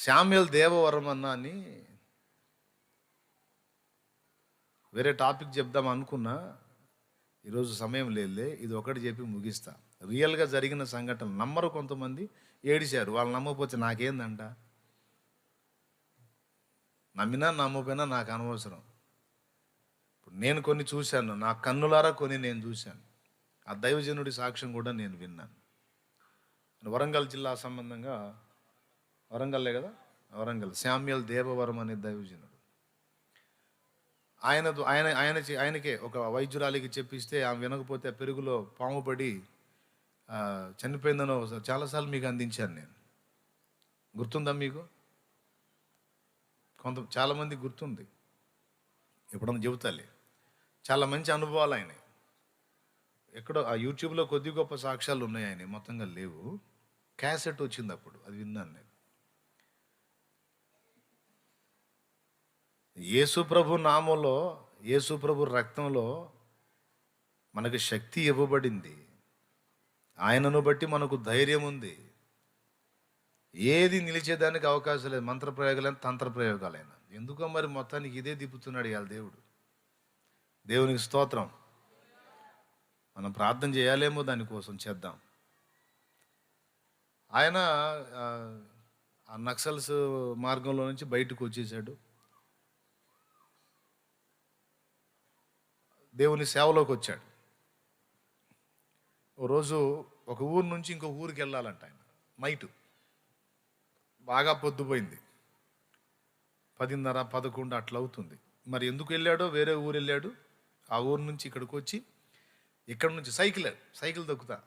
Samuel Devavaram అన్న అని వేరే టాపిక్ చెప్దాం అనుకున్నా. ఈరోజు సమయం లేదులే ఇది ఒకటి చెప్పి ముగిస్తా. రియల్గా జరిగిన సంఘటన నమ్మరు కొంతమంది ఏడిశారు. వాళ్ళు నమ్మకపోతే నాకేందంట? నమ్మినా నమ్మకపోయినా నాకు అనవసరం. ఇప్పుడు నేను కొన్ని చూశాను నా కన్నులారా కొన్ని నేను చూశాను. ఆ దైవజనుడి సాక్ష్యం కూడా నేను విన్నాను. వరంగల్ జిల్లా సంబంధంగా వరంగల్లే కదా? వరంగల్. శామ్యుల్ దేవవరం అనే దైవజనుడు. ఆయన ఆయన ఆయన ఆయనకే ఒక వైద్యురాలికి చెప్పిస్తే ఆమె వినకపోతే ఆ పెరుగులో పాము పడి చనిపోయిందనో చాలాసార్లు మీకు అందించాను నేను. గుర్తుందా మీకు? కొంత చాలామంది గుర్తుంది. ఎప్పుడన్నా చెబుతాలే. చాలా మంచి అనుభవాలు ఆయన. ఎక్కడో ఆ యూట్యూబ్లో కొద్ది గొప్ప సాక్ష్యాలు ఉన్నాయి ఆయన. మొత్తంగా లేవు. క్యాసెట్ వచ్చింది అప్పుడు. అది విన్నాను నేను. యేసుప్రభు నామంలో యేసుప్రభు రక్తంలో మనకు శక్తి ఇవ్వబడింది. ఆయనను బట్టి మనకు ధైర్యం ఉంది. ఏది నిలిచేదానికి అవకాశం లేదు. మంత్ర ప్రయోగాలైనా తంత్ర ప్రయోగాలైనా ఎందుకో మరి మొత్తానికి ఇదే దిప్పుతున్నాడు ఇవాళ దేవుడు. దేవునికి స్తోత్రం. మనం ప్రార్థన చేయాలేమో దానికోసం చేద్దాం. ఆయన ఆ, ఆ నక్సల్స్ మార్గంలో నుంచి బయటకు వచ్చేసాడు. దేవుని సేవలోకి వచ్చాడు ఓ రోజు ఒక ఊరు నుంచి ఇంకో ఊరికి వెళ్ళాలంట ఆయన. నైటు. బాగా పొద్దుపోయింది. పదిన్నర పదకొండు అట్లా అవుతుంది. మరి ఎందుకు వెళ్ళాడో వేరే ఊరు వెళ్ళాడు. ఆ ఊరు నుంచి ఇక్కడికి వచ్చి ఇక్కడ నుంచి సైకిల్ సైకిల్ దొక్కుతా.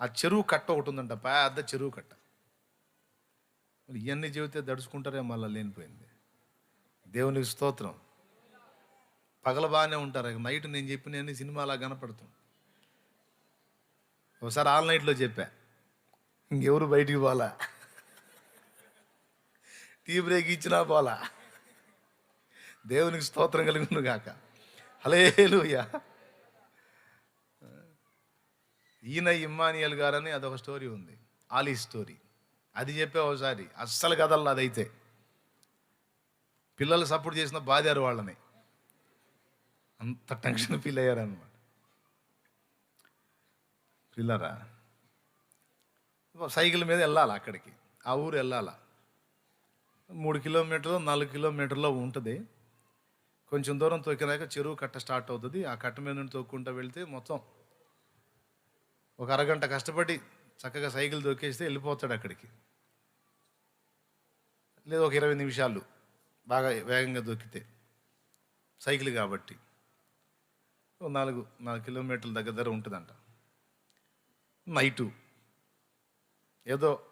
ఆ చెరువు కట్ట ఒకటి ఉందంట పెద్ద చెరువు కట్ట. ఇవన్నీ చెబితే దడుచుకుంటారే మళ్ళీ లేనిపోయింది. దేవునికి స్తోత్రం. పగల బాగానే ఉంటారు. నైట్ నేను చెప్పిన సినిమా అలా కనపడుతుంది ఒకసారి ఆల్ నైట్లో చెప్పా. ఇంకెవరు బయటికి పోలా టీ బ్రేక్ ఇచ్చినా పోలా దేవునికి స్తోత్రం కలిగిన గాక. హలేలుయా ఈయన ఇమ్మానియల్ గారని అదొక స్టోరీ ఉంది. ఆలీ స్టోరీ. అది చెప్పే ఒకసారి. అస్సలు కదల్లా అదైతే. పిల్లలు సపోర్ట్ చేసిన బాధారు వాళ్ళని. అంత టెన్షన్ ఫీల్ అయ్యారనమాట పిల్లరా సైకిల్ మీద వెళ్ళాలి అక్కడికి? ఆ ఊరు వెళ్ళాల? మూడు కిలోమీటర్లు నాలుగు కిలోమీటర్లో ఉంటుంది. కొంచెం దూరం తొక్కినాక చెరువు కట్ట స్టార్ట్ అవుతుంది. ఆ కట్ట మీద నుండి తొక్కుంటూ వెళ్తే మొత్తం ఒక అరగంట కష్టపడి చక్కగా సైకిల్ దొక్కేస్తే వెళ్ళిపోతాడు అక్కడికి. లేదా ఒక ఇరవై నిమిషాలు బాగా వేగంగా దొక్కితే సైకిల్ కాబట్టి. నాలుగు నాలుగు కిలోమీటర్ల దగ్గర దగ్గర ఉంటుందంట. నైటు. ఏదో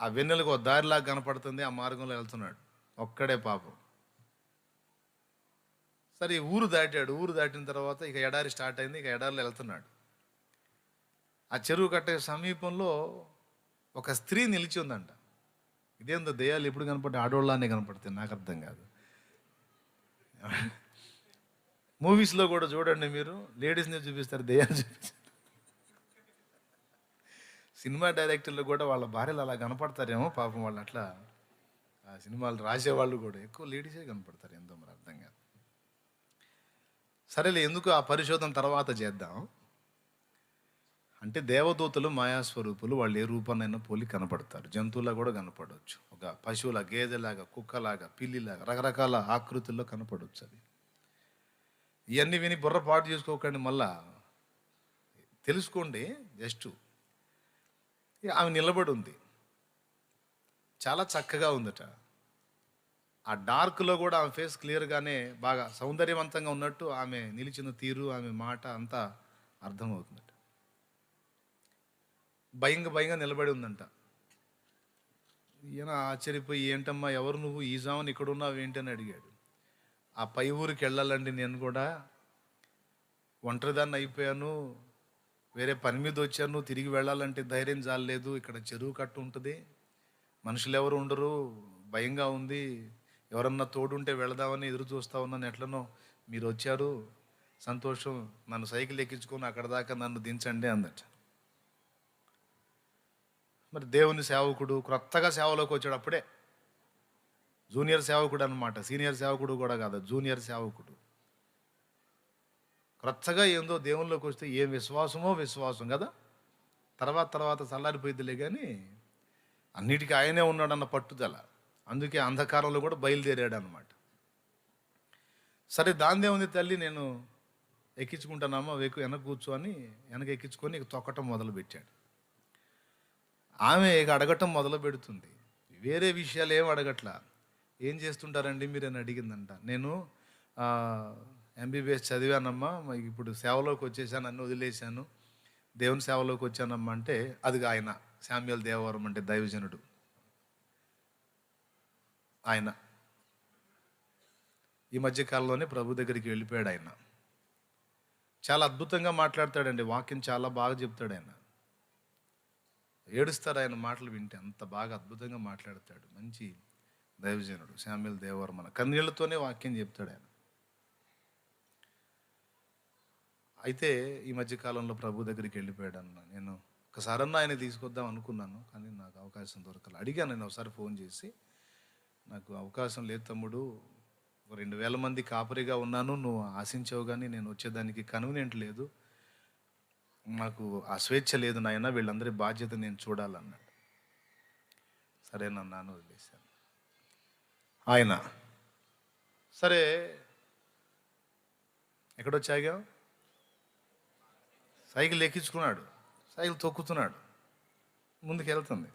ఆ వెన్నెలకు ఒక దారిలాగా కనపడుతుంది ఆ మార్గంలో వెళ్తున్నాడు. ఒక్కడే పాపం. సరే ఊరు దాటాడు. ఊరు దాటిన తర్వాత ఇక ఎడారి స్టార్ట్ అయింది ఇక ఎడారిలో వెళ్తున్నాడు. ఆ చెరువు కట్టే సమీపంలో ఒక స్త్రీ నిలిచి ఉందంట. ఇదేందో దయ్యాలు ఎప్పుడు కనపడి ఆడోళ్ళనే కనపడతాయి నాకు అర్థం కాదు. మూవీస్లో కూడా చూడండి మీరు. లేడీస్ని చూపిస్తారు దయ్యాలు చూపిస్తారు. సినిమా డైరెక్టర్లు కూడా వాళ్ళ భార్యలు అలా కనపడతారేమో పాపం వాళ్ళు అట్లా. ఆ సినిమాలు రాసేవాళ్ళు కూడా ఎక్కువ లేడీసే కనపడతారు ఎంతో మరి అర్థం కాదు. సరేలే ఎందుకు ఆ పరిశోధన తర్వాత చేద్దాం? అంటే దేవదూతలు మాయాస్వరూపులు వాళ్ళు ఏ రూపాన్నైనా పోలి కనపడతారు. జంతువులా కూడా కనపడవచ్చు ఒక పశువుల గేదెలాగా కుక్కలాగా పిల్లిలాగా రకరకాల ఆకృతుల్లో కనపడవచ్చు అది. ఇవన్నీ విని బుర్ర పాటు చేసుకోకండి మళ్ళా. తెలుసుకోండి జస్ట్. ఆమె నిలబడి ఉంది. చాలా చక్కగా ఉందట. ఆ డార్క్లో కూడా ఆమె ఫేస్ క్లియర్గానే బాగా సౌందర్యవంతంగా ఉన్నట్టు ఆమె నిలిచిన తీరు ఆమె మాట అంతా అర్థమవుతుందట. భయంగా భయంగా నిలబడి ఉందంట. ఈయన ఆశ్చర్యపోయి ఏంటమ్మా ఎవరు నువ్వు? ఈ జామని ఇక్కడ ఉన్నావు ఏంటని అడిగాడు. ఆ పై ఊరికి వెళ్ళాలండి నేను కూడా. ఒంటరిదాన్ని అయిపోయాను. వేరే పని మీద వచ్చాను. తిరిగి వెళ్ళాలంటే ధైర్యం చాలలేదు. ఇక్కడ చెరువు కట్టు ఉంటుంది. మనుషులు ఎవరు ఉండరు. భయంగా ఉంది. ఎవరన్నా తోడుంటే వెళదామని ఎదురు చూస్తూ ఉన్నాను ఎట్లనో మీరు వచ్చారు. సంతోషం. నన్ను సైకిల్ ఎక్కించుకొని అక్కడ దాకా నన్ను దించండి అందట మరి దేవుని సేవకుడు క్రొత్తగా సేవలోకి వచ్చాడు అప్పుడే. జూనియర్ సేవకుడు అనమాట సీనియర్ సేవకుడు కూడా కాదు జూనియర్ సేవకుడు. క్రొత్తగా ఏందో దేవునిలోకి వస్తే ఏం విశ్వాసమో విశ్వాసం కదా. తర్వాత తర్వాత చల్లారిపోయిద్దిలే కానీ అన్నిటికీ ఆయనే ఉన్నాడన్న పట్టుదల. అందుకే అంధకారంలో కూడా బయలుదేరాడు అనమాట సరే దాందే ఉంది తల్లి నేను ఎక్కించుకుంటానమ్మా వెక్కు వెనక కూర్చొని వెనక ఎక్కించుకొని తొక్కటం మొదలుపెట్టాడు. ఆమె ఇక అడగటం మొదలు పెడుతుంది వేరే విషయాలు ఏం అడగట్లా. ఏం చేస్తుంటారండి మీరు అని అడిగిందంట. నేను ఎంబీబీఎస్ చదివానమ్మా మరి ఇప్పుడు సేవలోకి వచ్చేసాను అన్నీ వదిలేశాను. దేవుని సేవలోకి వచ్చానమ్మా అంటే అది ఆయన శామ్యుల్ దేవవరం అంటే దైవజనుడు. ఆయన. ఈ మధ్య కాలంలోనే ప్రభు దగ్గరికి వెళ్ళిపోయాడు ఆయన. చాలా అద్భుతంగా మాట్లాడతాడండి వాక్యం చాలా బాగా చెప్తాడు ఆయన. ఏడుస్తారు ఆయన మాటలు వింటే అంత బాగా అద్భుతంగా మాట్లాడతాడు. మంచి దైవజనుడు శామ్యుల్ దేవవర్మన. కన్నీళ్ళతోనే వాక్యం చెప్తాడు ఆయన. అయితే ఈ మధ్యకాలంలో ప్రభు దగ్గరికి వెళ్ళిపోయాడు అన్న నేను ఒకసారన్నా ఆయన తీసుకొద్దాం అనుకున్నాను కానీ నాకు అవకాశం దొరకలేదు అడిగాను నేను ఒకసారి ఫోన్ చేసి నాకు అవకాశం లేదు తమ్ముడు. రెండు వేల మంది కాపరిగా ఉన్నాను నువ్వు ఆశించావు కానీ నేను వచ్చేదానికి కన్వీనియంట్ లేదు. నాకు ఆ స్వేచ్ఛ లేదు నాయన వీళ్ళందరి బాధ్యత నేను చూడాలన్నాడు. సరేనన్నాను వదిలేశాను ఆయన. సరే. ఎక్కడొచ్చాగా సైకిల్ ఎక్కించుకున్నాడు. సైకిల్ తొక్కుతున్నాడు. ముందుకు వెళ్తుంది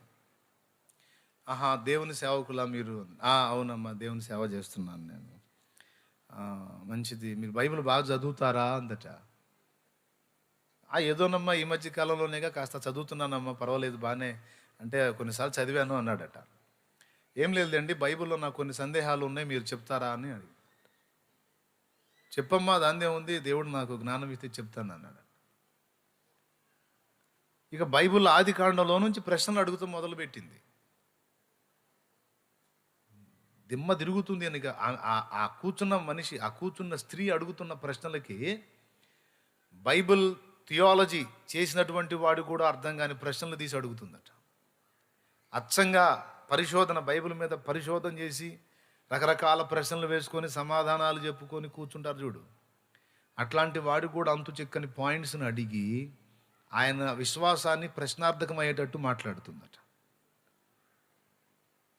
ఆహా దేవుని సేవకులా మీరు? అవునమ్మా దేవుని సేవ చేస్తున్నాను నేను. మంచిది. మీరు బైబిల్ బాగా చదువుతారా అందట ఆ ఏదోనమ్మా ఈ మధ్య కాలంలోనేగా కాస్త చదువుతున్నానమ్మా పర్వాలేదు బాగానే అంటే కొన్నిసార్లు చదివాను అన్నాడట. ఏం లేదండి బైబిల్లో నాకు కొన్ని సందేహాలు ఉన్నాయి మీరు చెప్తారా అని అడిగి చెప్పమ్మా దాందే ఉంది దేవుడు నాకు జ్ఞానం ఇస్తే చెప్తాను అన్నాడు. ఇక బైబిల్ ఆది కాండంలో నుంచి ప్రశ్నలు అడుగుతూ మొదలుపెట్టింది. దిమ్మ తిరుగుతుంది అని ఇక ఆ- ఆ కూర్చున్న మనిషి ఆ కూర్చున్న స్త్రీ అడుగుతున్న ప్రశ్నలకి బైబిల్ థియాలజీ చేసినటువంటి వాడు కూడా అర్థం కాని ప్రశ్నలు తీసి అడుగుతుందట. అచ్చంగా పరిశోధన బైబిల్ మీద పరిశోధన చేసి రకరకాల ప్రశ్నలు వేసుకొని సమాధానాలు చెప్పుకొని కూర్చుంటారు చూడు. అట్లాంటి వాడు కూడా అంతు చిక్కని పాయింట్స్ని అడిగి ఆయన విశ్వాసాన్ని ప్రశ్నార్థకమయ్యేటట్టు మాట్లాడుతుందట.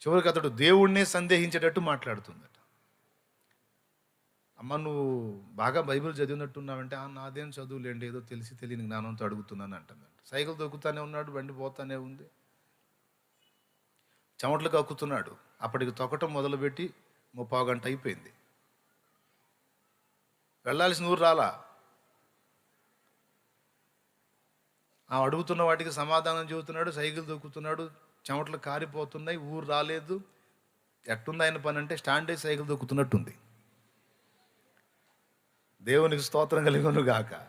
చివరికి అతడు దేవుణ్ణే సందేహించేటట్టు మాట్లాడుతుందట. అమ్మ నువ్వు బాగా బైబిల్ చదివినట్టున్నావంటే "ఆ, నాదేం చదువులేండి ఏదో తెలిసి తెలియని జ్ఞానంతో అడుగుతున్నాను అంటుందంట. సైకిల్ దొక్కుతానే ఉన్నాడు బండి పోతానే ఉంది. చెమటలు కక్కుతున్నాడు. అప్పటికి తొక్కటం మొదలుపెట్టి ముప్పావు గంట అయిపోయింది. వెళ్ళాల్సిన ఊరు రాలా? ఆ అడుగుతున్న వాటికి సమాధానం చెబుతున్నాడు సైకిల్ దొక్కుతున్నాడు చెమటలు కారిపోతున్నాయి ఊరు రాలేదు. ఎట్టుంది ఆయన పని అంటే స్టాండ్ సైకిల్ దొక్కుతున్నట్టుంది. దేవునికి స్తోత్రం కలిగను గాక.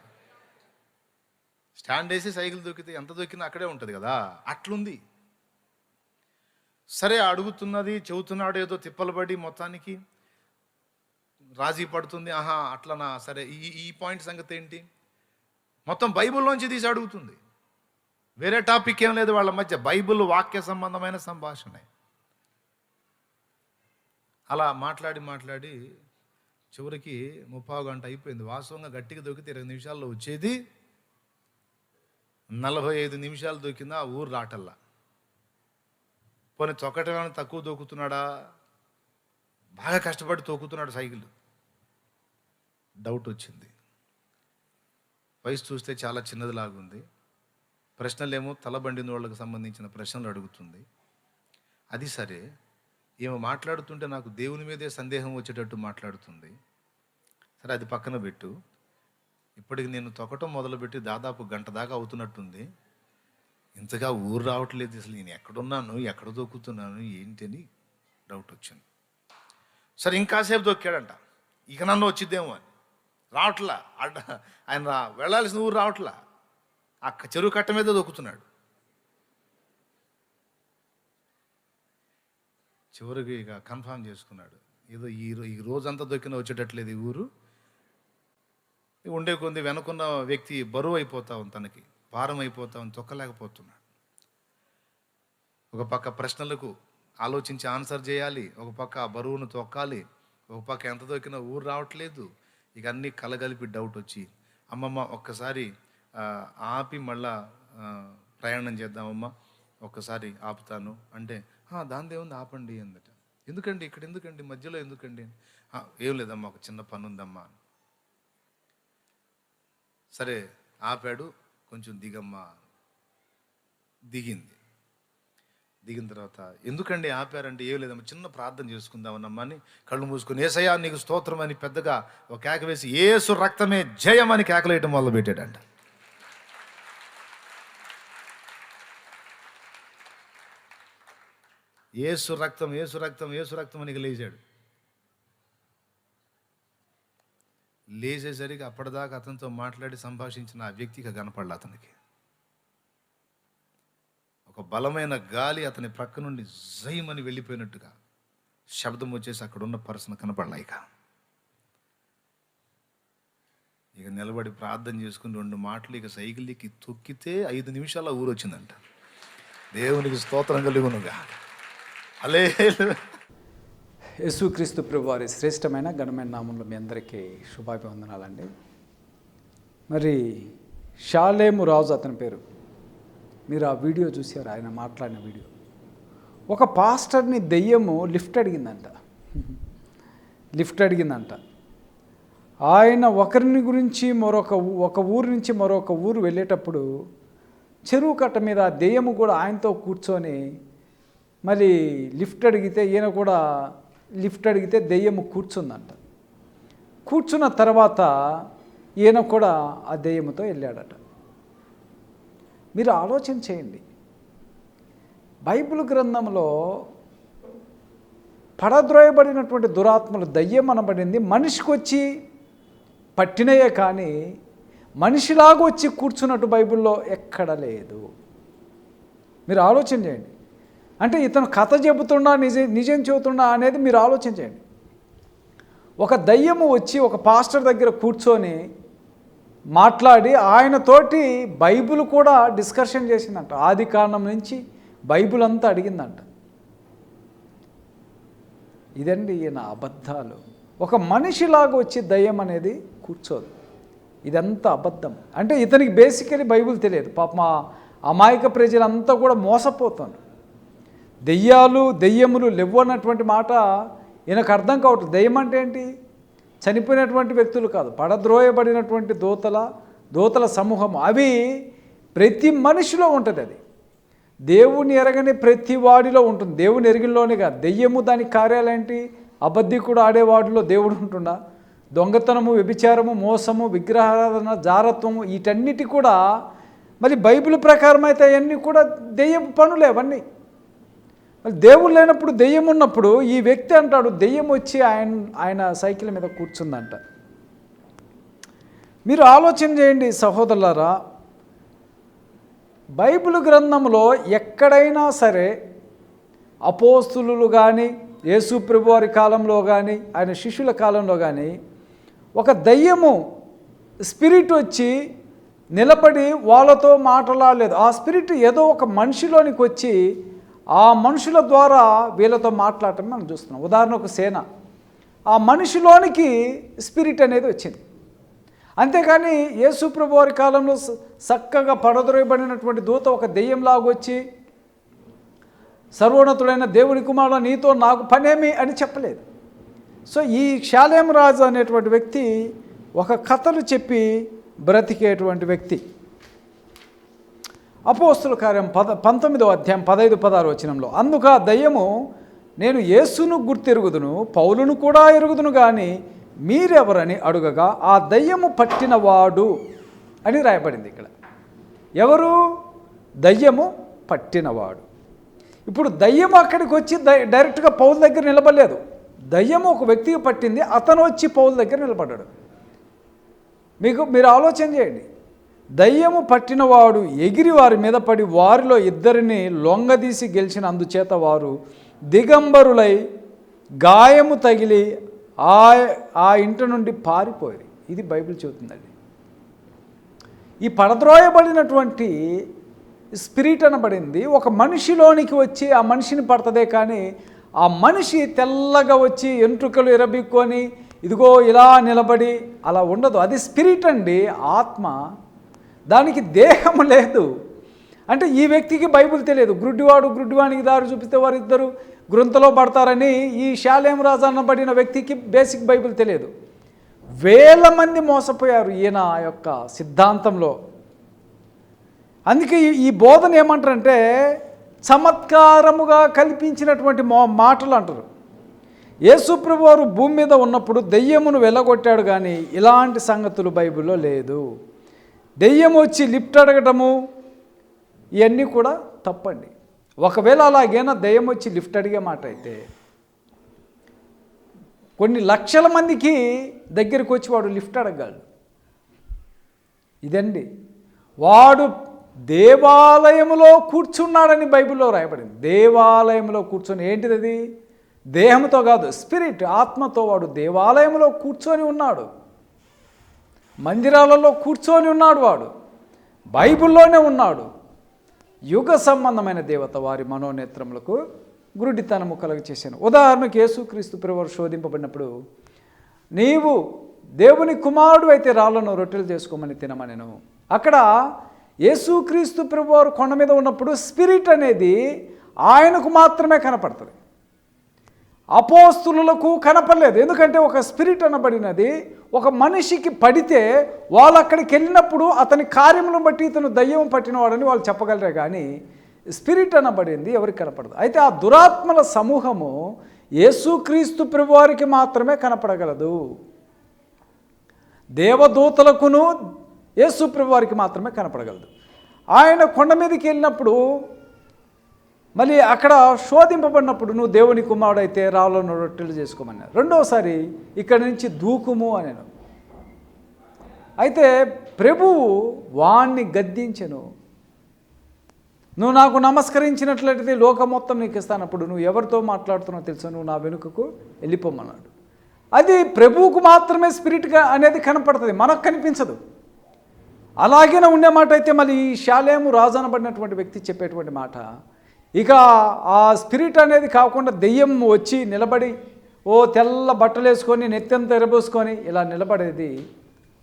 స్టాండ్ వేసి సైకిల్ దొక్కితే ఎంత దొక్కినా అక్కడే ఉంటుంది కదా. అట్లుంది. సరే అడుగుతున్నది చెబుతున్నాడు ఏదో తిప్పలు పడి మొత్తానికి రాజీ పడుతుంది. ఆహా అట్లనా? సరే ఈ ఈ పాయింట్ సంగతి ఏంటి? మొత్తం బైబిల్లోంచి తీసి అడుగుతుంది. వేరే టాపిక్ ఏం లేదు వాళ్ళ మధ్య. బైబిల్ వాక్య సంబంధమైన సంభాషణ. అలా మాట్లాడి మాట్లాడి చివరికి ముప్పావు గంట అయిపోయింది. వాస్తవంగా గట్టిగా దొరికితే ఇరవై నిమిషాల్లో వచ్చేది నలభై ఐదు నిమిషాలు దొరికిందా ఆ ఊరు రాటల్లా. పోనీ తొక్కటమైనా తక్కువ తోకుతున్నాడా? బాగా కష్టపడి తొక్కుతున్నాడు సైకిల్ డౌట్ వచ్చింది వయసు చూస్తే చాలా చిన్నది లాగుంది ప్రశ్నలేమో తలబండిన వాళ్ళకి సంబంధించిన ప్రశ్నలు అడుగుతుంది. అది సరే. ఈమె మాట్లాడుతుంటే నాకు దేవుని మీదే సందేహం వచ్చేటట్టు మాట్లాడుతుంది. సరే అది పక్కన పెట్టు. ఇప్పటికి నేను తొక్కటం మొదలుపెట్టి దాదాపు గంట దాకా అవుతున్నట్టుంది. ఇంతగా ఊరు రావట్లేదు అసలు. నేను ఎక్కడున్నాను ఎక్కడ దొక్కుతున్నాను ఏంటి అని డౌట్ వచ్చింది. సరే ఇంకాసేపు దొక్కాడంట. ఇక నన్ను వచ్చిద్దేమో అని. రావట్లా? అడ్డ ఆయన రా- వెళ్ళాల్సిన ఊరు రావట్లా? ఆ చెరువు కట్ట మీద దొక్కుతున్నాడు. చివరికి ఇక కన్ఫామ్ చేసుకున్నాడు. ఏదో ఈ ఈ రోజంతా దొక్కిన వచ్చేటట్లేదు ఈ ఊరు. ఉండే కొంది వెనుకున్న వ్యక్తి బరువు అయిపోతా ఉంది తనకి. భారం అయిపోతా తొక్కలేకపోతున్నాడు ఒక పక్క ప్రశ్నలకు ఆలోచించి ఆన్సర్ చేయాలి ఒక పక్క ఆ బరువును తొక్కాలి ఒక పక్క ఎంత తొక్కినా ఊరు రావట్లేదు. ఇక అన్నీ కలగలిపి డౌట్ వచ్చి అమ్మమ్మ ఒక్కసారి ఆపి మళ్ళా ప్రయాణం చేద్దామమ్మా ఒక్కసారి ఆపుతాను అంటే దాని దాందే ఉంది ఆపండి అందట. ఎందుకండి? ఇక్కడ ఎందుకండి? మధ్యలో ఎందుకండి? ఏం లేదమ్మా ఒక చిన్న పని ఉందమ్మా సరే ఆపాడు. కొంచెం దిగమ్మా. దిగింది. దిగిన తర్వాత ఎందుకండి ఆపారంటే ఏం లేదమ్మా చిన్న ప్రార్థన చేసుకుందామన్నమ్మా అని కళ్ళు మూసుకుని ఏసయ్యా నీకు స్తోత్రం అని పెద్దగా ఒక కేక వేసి ఏసు రక్తమే జయం అని కేకలేయటం మొదలు పెట్టాడంట. ఏసు రక్తం ఏసు రక్తం ఏసు రక్తం అని లేచాడు. లేచేసరికి అప్పటిదాకా అతనితో మాట్లాడి సంభాషించిన ఆ వ్యక్తికి కనపడలే అతనికి. ఒక బలమైన గాలి అతని ప్రక్క నుండి జయమని వెళ్ళిపోయినట్టుగా శబ్దం వచ్చేసి అక్కడ ఉన్న పర్సన్ కనపడలేక ఇక. ఇక నిలబడి ప్రార్థన చేసుకుని రెండు మాటలు ఇక సైకిల్కి తొక్కితే ఐదు నిమిషాల ఊరొచ్చిందంట. దేవునికి స్తోత్రం కలుగునుగా. అలే యేసుక్రీస్తు ప్రభు వారి శ్రేష్టమైన ఘనమైన నామంలో మీ అందరికీ శుభాభివందనాలండి. మరి షాలేము రాజు అతని పేరు. మీరు ఆ వీడియో చూసారు ఆయన మాట్లాడిన వీడియో. ఒక పాస్టర్ని దెయ్యము లిఫ్ట్ అడిగిందంట. లిఫ్ట్ అడిగిందంట. ఆయన ఒకరిని గురించి మరొక ఒక ఊరు నుంచి మరొక ఊరు వెళ్ళేటప్పుడు చెరువు కట్ట మీద దెయ్యము కూడా ఆయనతో కూర్చొని మరి లిఫ్ట్ అడిగితే ఈయన కూడా లిఫ్ట్ అడిగితే దెయ్యము కూర్చుందంట. కూర్చున్న తర్వాత ఈయన కూడా ఆ దెయ్యముతో వెళ్ళాడట. మీరు ఆలోచన చేయండి. బైబిల్ గ్రంథంలో పడద్రోయబడినటువంటి దురాత్మలు దయ్యం అనబడింది. మనిషికి వచ్చి పట్టినయే కానీ మనిషిలాగా వచ్చి కూర్చున్నట్టు బైబిల్లో ఎక్కడ లేదు. మీరు ఆలోచన చేయండి. అంటే ఇతను కథ చెబుతున్నా నిజం నిజం చెబుతున్నా అనేది మీరు ఆలోచించండి. ఒక దయ్యము వచ్చి ఒక పాస్టర్ దగ్గర కూర్చొని మాట్లాడి ఆయనతోటి బైబిల్ కూడా డిస్కషన్ చేసిందంట. ఆది కారణం నుంచి బైబిల్ అంతా అడిగిందంట. ఇదండి ఈయన అబద్ధాలు. ఒక మనిషిలాగా వచ్చి దయ్యం అనేది కూర్చోదు. ఇదంతా అబద్ధం. అంటే ఇతనికి బేసికలీ బైబిల్ తెలియదు. పాప మా అమాయక ప్రజలంతా కూడా మోసపోతాను దెయ్యాలు దెయ్యములు లేవు అన్నటువంటి మాట ఈయనకు అర్థం కావట్లేదు. దెయ్యం అంటే ఏంటి? చనిపోయినటువంటి వ్యక్తులు కాదు పడద్రోయబడినటువంటి దోతల దోతల సమూహం అవి ప్రతి మనిషిలో ఉంటుంది అది. దేవుని ఎరగని ప్రతి వాడిలో ఉంటుంది. దేవుని ఎరిగినలోనే కాదు. దెయ్యము దాని కార్యాలేంటి అబద్ధికుడు ఆడేవాడిలో దేవుడు ఉంటుండా. దొంగతనము వ్యభిచారము మోసము విగ్రహారాధన జారత్వము వీటన్నిటి కూడా మరి బైబిల్ ప్రకారం అయితే అవన్నీ కూడా దెయ్యపు పనులే అవన్నీ. మరి దేవుడు లేనప్పుడు దెయ్యం ఉన్నప్పుడు ఈ వ్యక్తి అంటాడు దెయ్యం వచ్చి ఆయన ఆయన సైకిల్ మీద కూర్చుందంట. మీరు ఆలోచన చేయండి సహోదరులారా బైబిల్ గ్రంథంలో ఎక్కడైనా సరే అపోస్తులు కానీ యేసుప్రభు వారి కాలంలో కానీ ఆయన శిష్యుల కాలంలో కానీ ఒక దయ్యము స్పిరిట్ వచ్చి నిలబడి వాళ్ళతో మాట్లాడలేదు. ఆ స్పిరిట్ ఏదో ఒక మనిషిలోనికి వచ్చి ఆ మనుషుల ద్వారా వీళ్ళతో మాట్లాడటం మనం చూస్తున్నాం. ఉదాహరణకు సేన. ఆ మనిషిలోనికి స్పిరిట్ అనేది వచ్చింది. అంతేకాని యేసుప్రభు వారి కాలంలో చక్కగా పడదొరయబడినటువంటి దూత ఒక దెయ్యంలాగా వచ్చి సర్వోన్నతుడైన దేవుని కుమారుడు నీతో నాకు పనేమి? అని చెప్పలేదు. సో ఈ శాలేం రాజు అనేటువంటి వ్యక్తి ఒక కథలు చెప్పి బ్రతికేటువంటి వ్యక్తి. అపోస్తుల కార్యం పద పంతొమ్మిదో అధ్యాయం పదైదు పదహారు వచనంలో అందుకు ఆ దయ్యము నేను యేసును గుర్తెరుగుదును పౌలును కూడా ఎరుగుదును కానీ మీరెవరని అడుగగా ఆ దయ్యము పట్టినవాడు అని రాయబడింది ఇక్కడ. ఎవరు? దయ్యము పట్టినవాడు. ఇప్పుడు దయ్యం అక్కడికి వచ్చి డైరెక్ట్గా పౌలు దగ్గర నిలబడలేదు. దయ్యం ఒక వ్యక్తికి పట్టింది అతను వచ్చి పౌలు దగ్గర నిలబడ్డాడు. మీకు మీరు ఆలోచన చేయండి. దయ్యము పట్టినవాడు ఎగిరి వారి మీద పడి వారిలో ఇద్దరిని లొంగదీసి గెలిచిన అందుచేత వారు దిగంబరులై గాయము తగిలి ఆ ఆ ఇంటి నుండి పారిపోయి ఇది బైబిల్ చెబుతుందండి. ఈ పడద్రోయబడినటువంటి స్పిరిట్ అనబడింది. ఒక మనిషిలోనికి వచ్చి ఆ మనిషిని పడుతుందే కానీ ఆ మనిషి తెల్లగా వచ్చి ఎంట్రుకలు ఎరబిక్కొని ఇదిగో ఇలా నిలబడి అలా ఉండదు. అది స్పిరిట్ అండి ఆత్మ. దానికి దేహం లేదు. అంటే ఈ వ్యక్తికి బైబిల్ తెలియదు. గ్రుడ్డివాడు గ్రుడ్డివానికి దారి చూపిస్తే వారిద్దరు గ్రంథలో పడతారని ఈ శాలేం రాజు అనబడిన వ్యక్తికి బేసిక్ బైబిల్ తెలియదు. వేల మంది మోసపోయారు ఈయన యొక్క సిద్ధాంతంలో. అందుకే ఈ- ఈ బోధన ఏమంటారంటే చమత్కారముగా కల్పించినటువంటి మో మాటలు అంటారు. యేసుప్రభు వారు భూమి మీద ఉన్నప్పుడు దెయ్యమును వెళ్ళగొట్టాడు కానీ ఇలాంటి సంగతులు బైబిల్లో లేదు. దెయ్యం వచ్చి లిఫ్ట్ అడగటము ఇవన్నీ కూడా తప్పండి. ఒకవేళ అలాగైనా దెయ్యం వచ్చి లిఫ్ట్ అడిగే మాట అయితే కొన్ని లక్షల మందికి దగ్గరికి వచ్చి వాడు లిఫ్ట్ అడగలడు ఇదండి. వాడు దేవాలయంలో కూర్చున్నాడని బైబిల్లో రాయబడింది. దేవాలయంలో కూర్చొని ఏంటిది అది దేహంతో కాదు స్పిరిట్ ఆత్మతో వాడు దేవాలయంలో కూర్చొని ఉన్నాడు. మందిరాలలో కూర్చొని ఉన్నాడు వాడు. బైబిల్లోనే ఉన్నాడు. యుగ సంబంధమైన దేవత వారి మనోనేత్రములకు గురుడితనము కలుగ చేశాను ఉదాహరణకు యేసుక్రీస్తు ప్రభువారు శోధింపబడినప్పుడు నీవు దేవుని కుమారుడు అయితే రాళ్ళను రొట్టెలు చేసుకోమని తినమనెను. అక్కడ యేసుక్రీస్తు ప్రభువారు కొండ మీద ఉన్నప్పుడు స్పిరిట్ అనేది ఆయనకు మాత్రమే కనపడుతుంది. అపోస్తులకు కనపడలేదు. ఎందుకంటే ఒక స్పిరిట్ అనబడినది ఒక మనిషికి పడితే వాళ్ళు అక్కడికి వెళ్ళినప్పుడు అతని కార్యములను బట్టి ఇతను దయ్యం పట్టినవాడని వాళ్ళు చెప్పగలరే కానీ స్పిరిట్ అనబడింది ఎవరికి కనపడదు. అయితే ఆ దురాత్మల సమూహము యేసుక్రీస్తు ప్రభువారికి మాత్రమే కనపడగలదు. దేవదూతలకును యేసు ప్రభువారికి మాత్రమే కనపడగలదు. ఆయన కొండ మీదకి వెళ్ళినప్పుడు మళ్ళీ అక్కడ శోధింపబడినప్పుడు నువ్వు దేవుని కుమారుడైతే రాళ్ళను రొట్టెలు చేసుకోమన్నారు రెండవసారి ఇక్కడి నుంచి దూకుము అనేను. అయితే ప్రభువు వాణ్ణి గద్దించెను. నువ్వు నాకు నమస్కరించినట్లయితే లోకం మొత్తం నీకు ఇస్తానప్పుడు నువ్వు ఎవరితో మాట్లాడుతున్నావు తెలుసా? నువ్వు నా వెనుకకు వెళ్ళిపోమన్నాడు. అది ప్రభువుకు మాత్రమే స్పిరిట్గా అనేది కనపడుతుంది మనకు కనిపించదు. అలాగే ఉండే మాట అయితే మళ్ళీ ఈ శాలేము రాజు అనబడినటువంటి వ్యక్తి చెప్పేటువంటి మాట ఇక ఆ స్పిరిట్ అనేది కాకుండా దెయ్యం వచ్చి నిలబడి ఓ తెల్ల బట్టలు వేసుకొని నెత్తం తెరబోసుకొని ఇలా నిలబడేది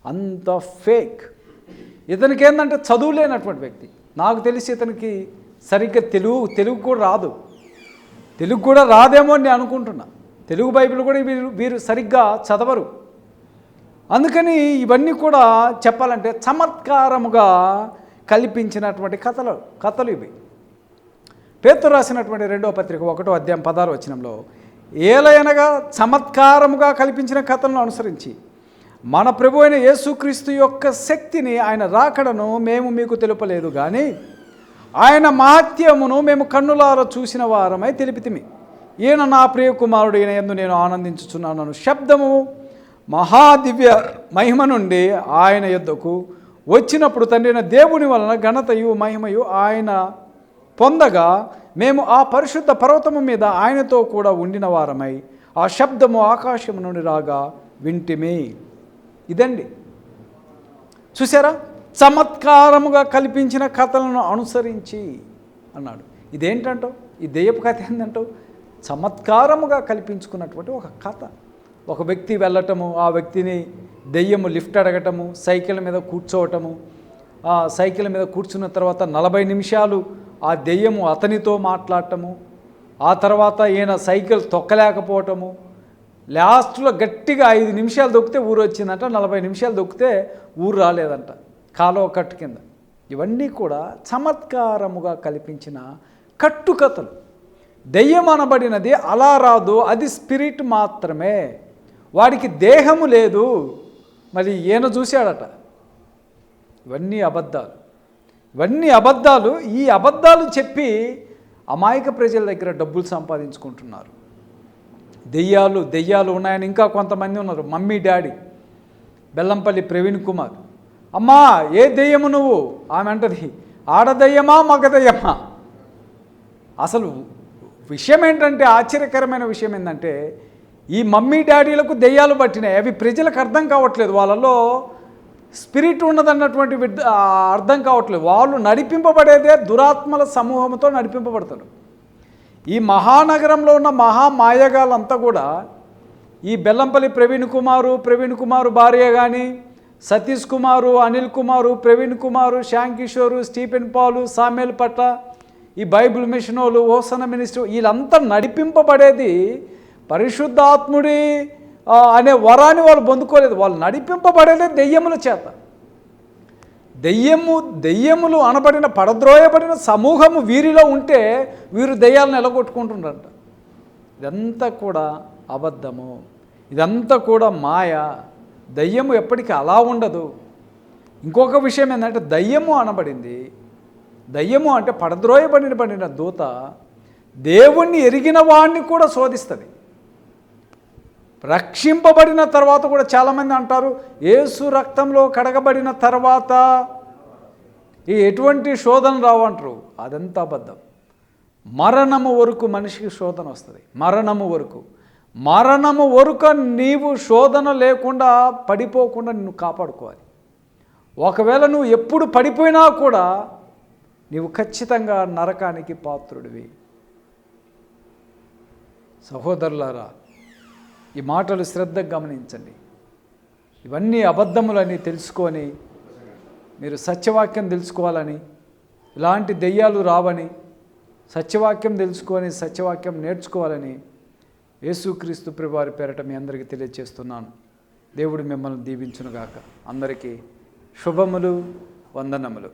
అంత ఫేక్. ఇతనికి ఏంటంటే చదువు లేనటువంటి వ్యక్తి. నాకు తెలిసి ఇతనికి సరిగ్గా తెలుగు తెలుగు కూడా రాదు. తెలుగు కూడా రాదేమో అని నేను అనుకుంటున్నా. తెలుగు బైబిల్ కూడా వీరు వీరు సరిగ్గా చదవరు. అందుకని ఇవన్నీ కూడా చెప్పాలంటే చమత్కారముగా కల్పించినటువంటి కథలు కథలు ఇవి. పేతురు రాసినటువంటి రెండో పత్రిక ఒకటో అధ్యాయం పదారు వచనంలో ఏలయనగా చమత్కారముగా కల్పించిన కథలను అనుసరించి మన ప్రభు అయిన యేసుక్రీస్తు యొక్క శక్తిని ఆయన రాకడను మేము మీకు తెలుపలేదు కానీ ఆయన మహత్యమును మేము కన్నులారా చూసిన వారమై తెలిపితిమి. ఈయన నా ప్రియ కుమారుడు ఈయన ఎందు నేను ఆనందించుచున్నాను శబ్దము మహాదివ్య మహిమ నుండి ఆయన యొద్దకు వచ్చినప్పుడు తండ్రిన దేవుని వలన ఘనతయు మహిమయు ఆయన పొందగా మేము ఆ పరిశుద్ధ పర్వతము మీద ఆయనతో కూడా ఉండిన వారమై ఆ శబ్దము ఆకాశము నుండి రాగా వింటిమి. ఇదండి. చూసారా? చమత్కారముగా కల్పించిన కథలను అనుసరించి అన్నాడు. ఇదేంటంటో? ఈ దెయ్యపు కథ ఏంటంటో చమత్కారముగా కల్పించుకున్నటువంటి ఒక కథ. ఒక వ్యక్తి వెళ్ళటము ఆ వ్యక్తిని దెయ్యము లిఫ్ట్ అడగటము సైకిల్ మీద కూర్చోవటము ఆ సైకిల్ మీద కూర్చున్న తర్వాత నలభై నిమిషాలు ఆ దెయ్యము అతనితో మాట్లాడటము ఆ తర్వాత ఈయన సైకిల్ తొక్కలేకపోవటము లాస్ట్లో గట్టిగా ఐదు నిమిషాలు దొక్కితే ఊరు వచ్చిందంట నలభై నిమిషాలు దొక్కితే ఊరు రాలేదంట కాలువ కట్టు కింద. ఇవన్నీ కూడా చమత్కారముగా కల్పించిన కట్టుకథలు. దెయ్యం అనబడినది అలా రాదు అది స్పిరిట్ మాత్రమే. వాడికి దేహము లేదు మరి ఈయన చూశాడట. ఇవన్నీ అబద్ధాలు. ఇవన్నీ అబద్ధాలు. ఈ అబద్ధాలు చెప్పి అమాయక ప్రజల దగ్గర డబ్బులు సంపాదించుకుంటున్నారు. దెయ్యాలు దెయ్యాలు ఉన్నాయని ఇంకా కొంతమంది ఉన్నారు. Mummy daddy Bellampalli Praveen Kumar. అమ్మా ఏ దెయ్యము నువ్వు? ఆమె అంటది ఆడదయ్యమా మగదయ్యమా అసలు విషయం ఏంటంటే ఆశ్చర్యకరమైన విషయం ఏంటంటే ఈ మమ్మీ డాడీలకు దెయ్యాలు పట్టినాయి. అవి ప్రజలకు అర్థం కావట్లేదు. వాళ్ళలో స్పిరిట్ ఉన్నదన్నటువంటి అర్థం కావట్లేదు. వాళ్ళు నడిపింపబడేదే దురాత్మల సమూహంతో నడిపింపబడతారు. ఈ మహానగరంలో ఉన్న మహా కూడా ఈ బెల్లంపల్లి ప్రవీణ్ కుమారు ప్రవీణ్ కుమారు భార్య కానీ Satish Kumar Anil Kumar Praveen Kumar Shyam Kishore Stephen Paul Samuel పట్ల ఈ బైబిల్ మిషనోలు ఓసన మినిస్టర్ వీళ్ళంతా నడిపింపబడేది పరిశుద్ధాత్ముడి అనే వరాన్ని వాళ్ళు పొందుకోలేదు. వాళ్ళు నడిపింపబడేదే దెయ్యముల చేత. దెయ్యము దెయ్యములు అనబడిన పడద్రోయబడిన సమూహము వీరిలో ఉంటే వీరు దెయ్యాలను ఎలగొట్టుకుంటుండ్రంట. ఇదంతా కూడా అబద్ధము. ఇదంతా కూడా మాయ. దయ్యము ఎప్పటికీ అలా ఉండదు. ఇంకొక విషయం ఏంటంటే దయ్యము అనబడింది. దయ్యము అంటే పడద్రోయబడిన పడిన దూత దేవుణ్ణి ఎరిగిన వాణ్ణి కూడా శోధిస్తుంది. రక్షింపబడిన తర్వాత కూడా చాలామంది అంటారు ఏసు రక్తంలో కడగబడిన తర్వాత ఈ ఎటువంటి శోధన రావు అంటారు అదంతా అబద్ధం. మరణము వరకు మనిషికి శోధన వస్తుంది. మరణము వరకు. మరణము వరకు నీవు శోధన లేకుండా పడిపోకుండా నిన్ను కాపాడుకోవాలి. ఒకవేళ నువ్వు ఎప్పుడు పడిపోయినా కూడా నీవు ఖచ్చితంగా నరకానికి పాత్రుడివి. సహోదరులారా ఈ మాటలు శ్రద్ధగా గమనించండి. ఇవన్నీ అబద్ధములని తెలుసుకొని మీరు సత్యవాక్యం తెలుసుకోవాలని ఇలాంటి దెయ్యాలు రావని సత్యవాక్యం తెలుసుకొని సత్యవాక్యం నేర్చుకోవాలని యేసుక్రీస్తు ప్రభువారి పేరట మీ అందరికీ తెలియజేస్తున్నాను దేవుడు మిమ్మల్ని దీవించునుగాక. అందరికీ శుభములు వందనములు.